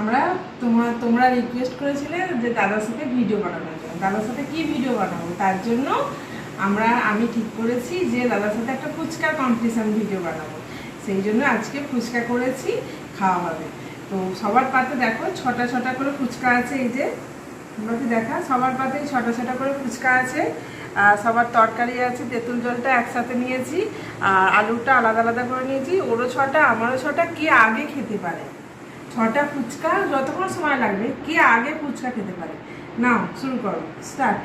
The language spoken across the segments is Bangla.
আমরা তোমার তোমরা রিকোয়েস্ট করেছিলে যে দাদার সাথে ভিডিও বানানোর জন্য। দাদার সাথে কি ভিডিও বানাবো? তার জন্য আমরা আমি ঠিক করেছি যে দাদার সাথে একটা ফুচকার কম্পিটিশন ভিডিও বানাবো। সেই জন্য আজকে ফুচকা করেছি, খাওয়া হবে। তো সবার পাতে দেখো, ছটা ছটা করে ফুচকা আছে এই যে। তোমাকে দেখা? সবার পাতেই ছটা ছটা করে ফুচকা আছে। আর সবার তরকারি আছে, তেঁতুল জলটা একসাথে নিয়েছি। আর আলুটা আলাদা আলাদা করে নিয়েছি। ওরও ছটা, আমারও ছটা, কে আগে খেতে পারে? ছটা ফুচকা যতক্ষণ সময় লাগবে কে আগে ফুচকা খেতে পারে? নাও শুরু করো স্টার্ট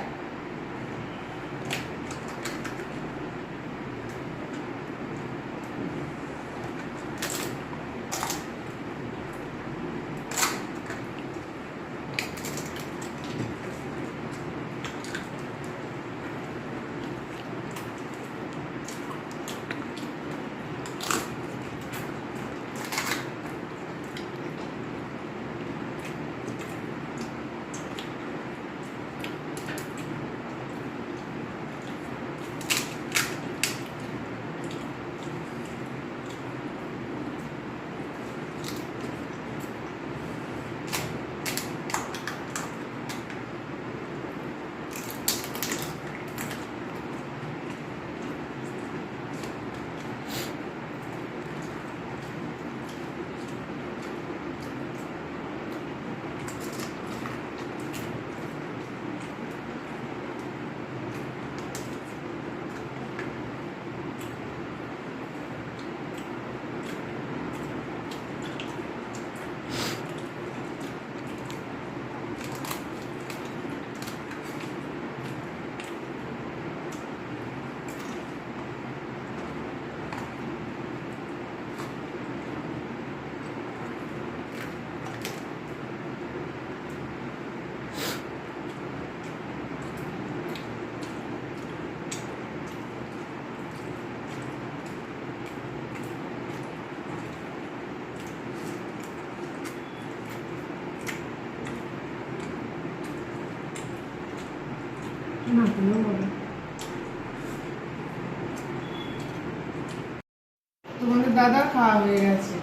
তোমাদের দাদা খাওয়া হয়ে গেছে।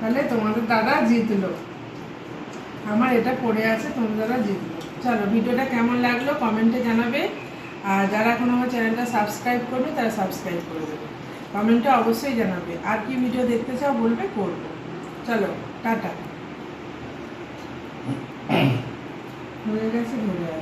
তাহলে তোমাদের দাদা জিতলো। আমার এটা পড়ে আছে, তোমাদের দাদা জিতলো। চলো, ভিডিওটা কেমন লাগল কমেন্টে জানাবে। আর যারা এখন আমার চ্যানেলটা সাবস্ক্রাইব করবে তারা সাবস্ক্রাইব করে দেবে। কমেন্টে অবশ্যই জানাবে। আর কি ভিডিও দেখতে চাও বলবে, করব। চলো, টাটা। হয়ে গেছে, ধরে